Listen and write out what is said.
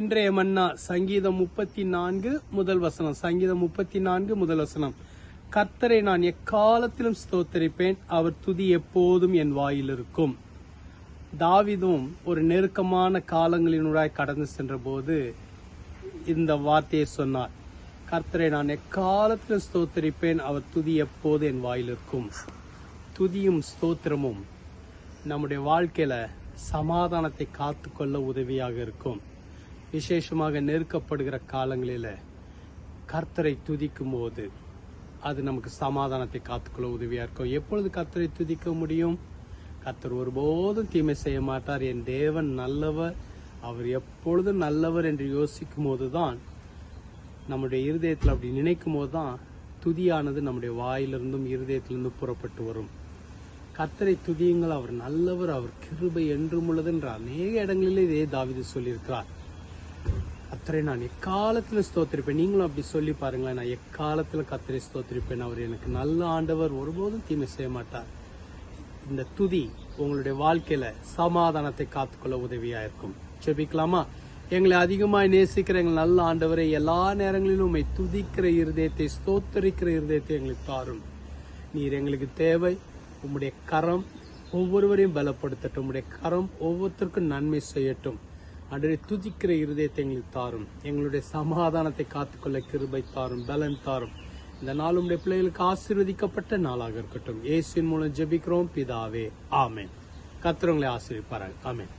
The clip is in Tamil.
இன்றைய மன்னா சங்கீதம் முப்பத்தி நான்கு முதல் வசனம். சங்கீதம் முப்பத்தி நான்கு முதல் வசனம். கர்த்தரை நான் எக்காலத்திலும் ஸ்தோத்தரிப்பேன் அவர் துதி எப்போதும் என் வாயில் இருக்கும். தாவிதும் ஒரு நெருக்கமான காலங்களினூடாய் கடந்து சென்ற போது இந்த வார்த்தையை சொன்னார். கர்த்தரை நான் எக்காலத்திலும் ஸ்தோத்தரிப்பேன் அவர் துதி எப்போது என் வாயில் இருக்கும். துதியும் ஸ்தோத்திரமும் நம்முடைய வாழ்க்கையில சமாதானத்தை காத்துக்கொள்ள உதவியாக இருக்கும். விசேஷமாக நெருக்கப்படுகிற காலங்களில் கர்த்தரை துதிக்கும் போது அது நமக்கு சமாதானத்தை காத்துக்கொள்ள உதவியா இருக்கும். எப்பொழுது கர்த்தரை துதிக்க முடியும்? கர்த்தர் ஒருபோதும் தீமை செய்ய மாட்டார். என் தேவன் நல்லவர். அவர் எப்பொழுதும் நல்லவர் என்று யோசிக்கும் போதுதான் நம்முடைய இருதயத்தில் அப்படி நினைக்கும் போதுதான் துதியானது நம்முடைய வாயிலிருந்தும் இருதயத்திலிருந்தும் புறப்பட்டு வரும். கர்த்தரை துதியுங்கள். அவர் நல்லவர். அவர் கிருபை என்றும் உள்ளது என்ற அநேக இடங்களிலே இதே தாவிது சொல்லியிருக்கிறார். கர்த்தரை நான் எக்காலத்தில் ஸ்தோத்திருப்பேன்? நீங்களும் அப்படி சொல்லி பாருங்களேன் நான் எக்காலத்தில் கர்த்தரை ஸ்தோத்திருப்பேன்? அவர் எனக்கு நல்ல ஆண்டவர் ஒருபோதும் தீமை செய்ய மாட்டார். இந்த துதி உங்களுடைய வாழ்க்கையில சமாதானத்தை காத்துக்கொள்ள உதவியா இருக்கும். செபிக்கலாமா எங்களை அதிகமாய் நேசிக்கிற எங்கள் நல்ல ஆண்டவரை எல்லா நேரங்களிலும் உண்மை துதிக்கிற இருதயத்தை ஸ்தோத்தரிக்கிற இருதயத்தை எங்களுக்கு தாரும். நீர் எங்களுக்கு தேவை. உம்முடைய கரம் ஒவ்வொருவரையும் பலப்படுத்தட்டும். உம்முடைய கரம் ஒவ்வொருத்தருக்கும் நன்மை செய்யட்டும். அன்றே துதிக்கிற இருதயத்தை எங்களுக்கு தாரும். எங்களுடைய சமாதானத்தை காத்துக்கொள்ள கிருபை தாரும் பலன் தாரும். இந்த நாள் உடைய பிள்ளைகளுக்கு ஆசீர்வதிக்கப்பட்ட நாளாக இருக்கட்டும். இயேசுவின் மூலம் ஜெபிக்கிறோம். பிதாவே ஆமேன். கத்திரங்களை ஆசீர்விப்பார்கள் ஆமேன்.